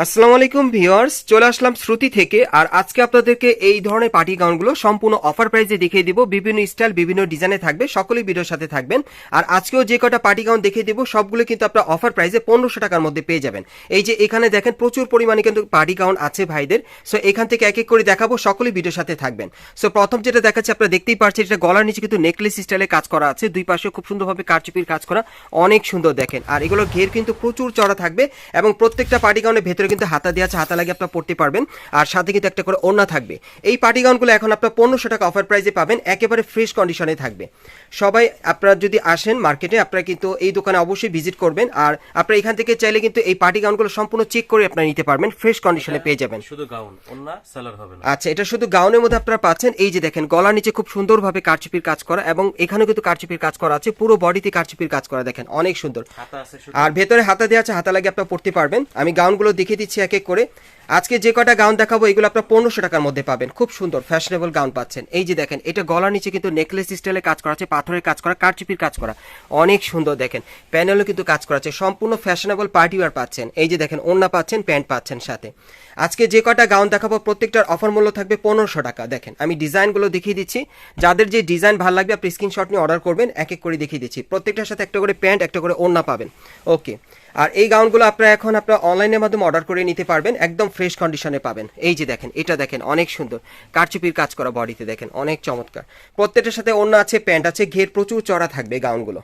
আসসালামু আলাইকুম ভিওয়ার্স চলে আসলাম শ্রুতি থেকে, আর আজকে আপনাদেরকে এই ধরনের পার্টি গাউনগুলো সম্পূর্ণ অফার প্রাইসে দেখিয়ে দিব। বিভিন্ন স্টাইল, বিভিন্ন ডিজাইনে থাকবে, সকলেই ভিডিওর সাথে থাকবেন। আর আজকেও যে কটা পার্টি গাউন দেখিয়ে দিব, সবগুলো কিন্তু আপনার অফার প্রাইসে পনেরোশো টাকার মধ্যে পেয়ে যাবেন। এই যে এখানে দেখেন, প্রচুর পরিমাণে কিন্তু পার্টি গাউন আছে ভাইদের। সো এখান থেকে এক এক করে দেখাবো, সকলেই ভিডিওর সাথে থাকবেন। সো প্রথম যেটা দেখাচ্ছে, আপনারা দেখতেই পাচ্ছেন এটা গলার নিচে কিন্তু নেকলেস স্টাইলে কাজ করা আছে। দুই পাশে খুব সুন্দরভাবে কারচুপির কাজ করা, অনেক সুন্দর দেখেন। আর এগুলোর ঘের কিন্তু প্রচুর চড়া থাকবে এবং প্রত্যেকটা পার্টি গাউনের ভেতরে কিন্তু হাতা দেওয়া আছে হাতা লাগিয়ে আপনারা পড়তে পারবেন। আর সাথে কিন্তু একটা করে ওড়না থাকবে। এই পার্টি গাউনগুলো এখন আপনার পনেরোশো টাকা অফার প্রাইসে পাবেন একেবারে ফ্রেশ কন্ডিশনে থাকবে। সবাই আপনারা যদি আসেন মার্কেটে আপনারা কিন্তু এই দোকানে অবশ্যই ভিজিট করবেন। আর আপনারা এখান থেকে চাইলে কিন্তু এই পার্টি গাউনগুলো সম্পূর্ণ চেক করে আপনারা নিতে পারবেন ফ্রেশ কন্ডিশনে পেয়ে যাবেন। শুধু গাউন অন্য সেলার হবে না। আচ্ছা এটা শুধু গাউনের মধ্যে আপনারা পাচ্ছেন। এই যে দেখেন গলার নিচে খুব সুন্দরভাবে কারচুপির কাজ করা এবং এখানেও কিন্তু কারচুপির কাজ করা আছে। পুরো বডিতে কারচুপির কাজ করা দেখেন অনেক সুন্দর। আর ভেতরে হাতা দেওয়া আছে হাতা লাগিয়ে আপনারা পড়তে পারবেন। আমি গাউনগুলো দেখিয়ে দিচ্ছি এক এক করে। আজকে যে কটা গাউন দেখাবো, এগুলো আপনার পনেরোশো টাকার মধ্যে পাবেন। খুব সুন্দর ফ্যাশনেবল গাউন পাচ্ছেন। এই যে দেখেন, এটা গলার নিচে কিন্তু নেকলেস স্টাইলে কাজ করা আছে, পাথরের কাজ করা, কারচুপির কাজ করা। অনেক সুন্দর দেখেন প্যানেলও কিন্তু কাজ করা আছে। সম্পূর্ণ ফ্যাশনেবল পার্টি ওয়ার পাচ্ছেন। এই যে দেখেন, ওড়না পাচ্ছেন, প্যান্ট পাচ্ছেন সাথে। আজকে যে কটা গাউন দেখাবো, প্রত্যেকটার অফার মূল্য থাকবে পনেরোশো টাকা। দেখেন, আমি ডিজাইনগুলো দেখিয়ে দিচ্ছি। যাদের যে ডিজাইন ভালো লাগবে, আপনি স্ক্রিনশট নিয়ে অর্ডার করবেন, এক এক করে দেখিয়ে দিচ্ছি। প্রত্যেকটার সাথে একটা করে প্যান্ট, একটা করে ওড়না পাবেন। ওকে আর এই গাউনগুলো আপনারা এখন আপনারা অনলাইনের মাধ্যমে অর্ডার করে নিতে পারবেন, একদম ফ্রেশ কন্ডিশনে পাবেন। এই যে দেখেন, এটা দেখেন, অনেক সুন্দর। কারচুপির কাজ করা বডিতে দেখেন, অনেক চমৎকার। প্রত্যেকটার সাথে অন্য আছে প্যান্ট আছে, ঘের প্রচুর চড়া থাকবে গাউনগুলো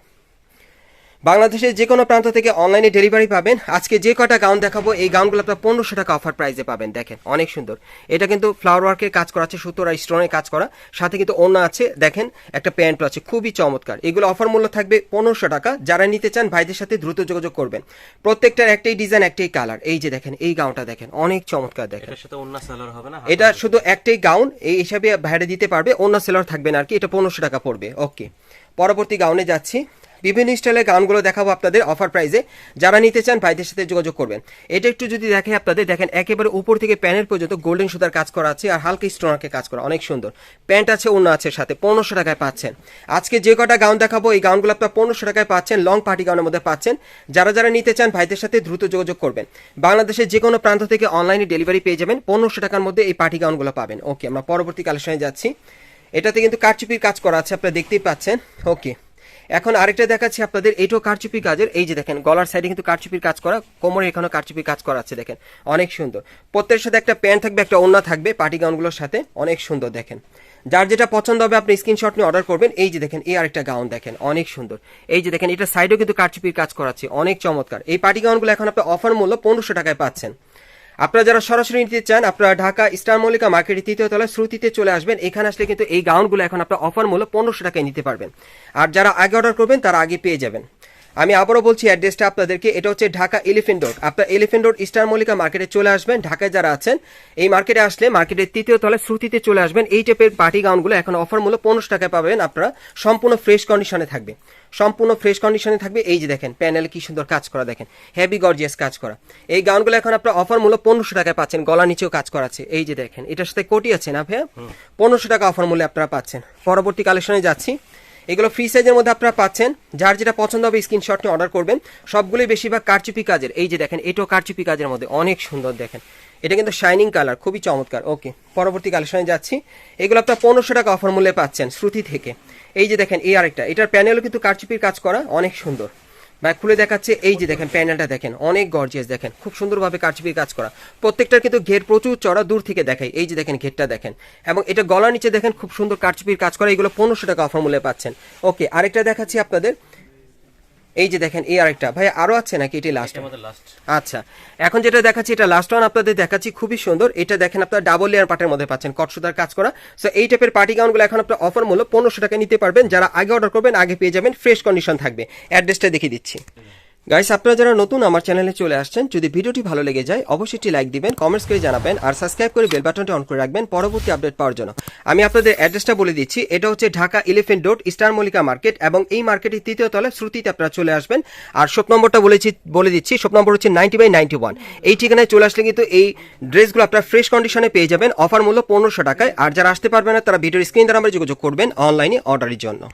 বাংলাদেশের যে কোনো প্রান্ত থেকে অনলাইনে ডেলিভারি পাবেন। আজকে যে কটা গাউন দেখাবো এই গাউনগুলো আপনার পনেরোশো টাকা অফার প্রাইসে পাবেন। দেখেন অনেক সুন্দর। এটা কিন্তু ফ্লাওয়ার ওয়ার্কের কাজ করা আছে সুতোর আর স্টোনের কাজ করা। সাথে কিন্তু অন্য আছে দেখেন একটা প্যান্ট আছে খুবই চমৎকার। এগুলো অফার মূল্য থাকবে পনেরোশো টাকা। যারা নিতে চান ভাইদের সাথে দ্রুত যোগাযোগ করবেন। প্রত্যেকটার একটাই ডিজাইন একটাই কালার এই যে দেখেন এই গাউনটা দেখেন অনেক চমৎকার দেখেন। এটা শুধু একটাই গাউন এই হিসাবে বাইরে দিতে পারবে। অন্য সেলার থাকবে না আর কি এটা পনেরোশো টাকা পড়বে। ওকে পরবর্তী গাউনে যাচ্ছি। বিভিন্ন স্টাইলের গাউনগুলো দেখাবো আপনাদের অফার প্রাইজে যারা নিতে চান ভাইদের সাথে যোগাযোগ করবেন। এটা একটু যদি দেখে আপনাদের, দেখেন একেবারে উপর থেকে প্যানের পর্যন্ত গোল্ডেন সুতার কাজ করা আছে আর হালকা স্টোনারকে কাজ করা, অনেক সুন্দর। প্যান্ট আছে অন্য আছে, সাথে পনেরোশো টাকায় পাচ্ছেন। আজকে যে কটা গাউন দেখাবো, এই গাউনগুলো আপনার পনেরোশো টাকায় পাচ্ছেন লং পার্টি গাউনের মধ্যে পাচ্ছেন। যারা যারা নিতে চান ভাইদের সাথে দ্রুত যোগাযোগ করবেন। বাংলাদেশের যে কোনো প্রান্ত থেকে অনলাইনে ডেলিভারি পেয়ে যাবেন, পনেরোশো টাকার মধ্যে এই পার্টি গাউনগুলো পাবেন। ওকে আমরা পরবর্তী কালেকশনে যাচ্ছি। এটাতে কিন্তু কারচুপির কাজ করা আছে, আপনারা দেখতেই পাচ্ছেন। ওকে এখন আরেকটা দেখাচ্ছি আপনাদের এইটাও কারচুপি কাজের এই যে দেখেন, গলার সাইডে কিন্তু কারচুপির কাজ করা, কোমরে এখানেও কারচুপির কাজ করা আছে, দেখেন। অনেক সুন্দর। প্রত্যেকের সাথে একটা প্যান্ট থাকবে, একটা ওড়না থাকবে, পার্টি গাউনগুলোর সাথে অনেক সুন্দর, দেখেন। যার যেটা পছন্দ হবে, আপনি স্ক্রিনশট নিয়ে অর্ডার করবেন। এই যে দেখেন, এই আরেকটা গাউন, দেখেন, অনেক সুন্দর। এই যে দেখেন, এটা সাইডেও কিন্তু কারচুপির কাজ করাচ্ছে অনেক চমৎকার। এই পার্টি গাউনগুলো এখন আপনি অফার মূল্য পনেরোশো টাকায় পাচ্ছেন। আপনারা যারা সরাসরি নিতে চান, আপনারা ঢাকা স্টার মল্লিকা মার্কেটের তৃতীয় তলায় শ্রুতিতে চলে আসবেন। এখানে আসলে কিন্তু এই গাউনগুলো এখন আপনার অফার মূল্য পনেরোশো টাকায় নিতে পারবেন। আর যারা আগে অর্ডার করবেন, তারা আগে পেয়ে যাবেন। আমি আবারও বলছি অ্যাড্রেসটা আপনাদেরকে এটা হচ্ছে ঢাকা এলিফেন্ট রোড। আপনার এলিফেন্ট রোড স্টার মল্লিকা মার্কেটে চলে আসবেন ঢাকায় যারা আছেন এই মার্কেটে আসলে মার্কেটের তৃতীয় তলায় শ্রুতিতে চলে আসবেন। এই টাইপের পার্টি গাউনগুলো এখন অফার মূল্য পনেরোশো টাকায় পাবেন আপনারা। সম্পূর্ণ ফ্রেশ কন্ডিশনে থাকবে। সম্পূর্ণ ফ্রেশ কন্ডিশনে থাকবে এই যে দেখেন প্যানেলে কি সুন্দর কাজ করা দেখেন হেভি গর্জিয়াস কাজ করা। এই গাউনগুলো এখন আপনার অফার মূল্য পনেরোশো টাকায় পাচ্ছেন গলা নিচেও কাজ করা আছে। এই যে দেখেন এটার সাথে কোটি আছে না ভাইয়া? পনেরোশো টাকা অফার মূল্যে আপনারা পাচ্ছেন। পরবর্তী কালেকশনে যাচ্ছি। এগুলো ফ্রি সাইজের মধ্যে আপনারা পাচ্ছেন। যার যেটা পছন্দ হবে স্ক্রিনশট নিয়ে অর্ডার করবেন। সবগুলোই বেশিরভাগ কারচুপি কাজের। এই যে দেখেন, এটাও কারচুপি কাজের মধ্যে। অনেক সুন্দর দেখেন। এটা কিন্তু শাইনিং কালার খুবই চমৎকার। ওকে পরবর্তী কালেকশনে যাচ্ছি। এগুলো আপনার পনেরোশো টাকা অফার মূল্যে পাচ্ছেন শ্রুতি থেকে। এই যে দেখেন, এই আরেকটা। এটার প্যানেলও কিন্তু কারচুপির কাজ করা অনেক সুন্দর। ব্যাগ খুলে দেখাচ্ছে এই যে দেখেন, প্যানেলটা দেখেন, অনেক গর্জিয়াস দেখেন, খুব সুন্দরভাবে কারচুপির কাজ করা। প্রত্যেকটার কিন্তু ঘের প্রচুর চড়া দূর থেকে দেখায়, এই যে দেখেন ঘেরটা দেখেন। এবং এটা গলার নিচে দেখেন খুব সুন্দর কারচুপির কাজ করা, এগুলো পনেরোশো টাকা অফার মূল্যে পাচ্ছেন। ওকে আরেকটা দেখাচ্ছি আপনাদের। এই যে দেখেন এই আরেকটা। ভাই আরও আছে নাকি এটি লাস্ট আচ্ছা এখন যেটা দেখাচ্ছি এটা লাস্ট ওয়ান আপনাদের দেখাচ্ছি খুবই সুন্দর। এটা দেখেন আপনার ডাবল লেয়ার পাটের মধ্যে পাচ্ছেন কটসুদার কাজ করা। সো এই টাইপের পার্টি গাউনগুলো এখন আপনার অফার মূল্য পনেরোশো টাকা নিতে পারবেন। যারা আগে অর্ডার করবেন আগে পেয়ে যাবেন ফ্রেশ কন্ডিশন থাকবে। অ্যাড্রেসটা দেখিয়ে দিচ্ছি। গাইস আপনারা যারা নতুন আমার চ্যানেলে চলে আসছেন, যদি ভিডিওটি ভালো লেগে যায়, অবশ্যই একটি লাইক দিবেন কমেন্টস করে জানাবেন, আর সাবস্ক্রাইব করে বেল বাটনটি অন করে রাখবেন পরবর্তী আপডেট পাওয়ার জন্য। আমি আপনাদের অ্যাড্রেসটা বলে দিচ্ছি, এটা হচ্ছে Dhaka eleven road star Mallika market এবং এই মার্কেটের তৃতীয় তলায় শ্রুতিতে আপনারা চলে আসবেন। আর শপ নম্বরটা বলেছি, বলে দিচ্ছি শপ নম্বর হচ্ছে নাইনটি বাই নাইনটি ওয়ান এই ঠিকানায় চলে আসলে কিন্তু এই ড্রেসগুলো আপনারা ফ্রেশ কন্ডিশনে পেয়ে যাবেন অফার মূল্য পনেরোশো টাকায়। আর যারা আসতে পারবেন না, তারা ভিডিওর স্ক্রিন দ্বারা আমরা যোগাযোগ করবেন অনলাইনে অর্ডারের জন্য।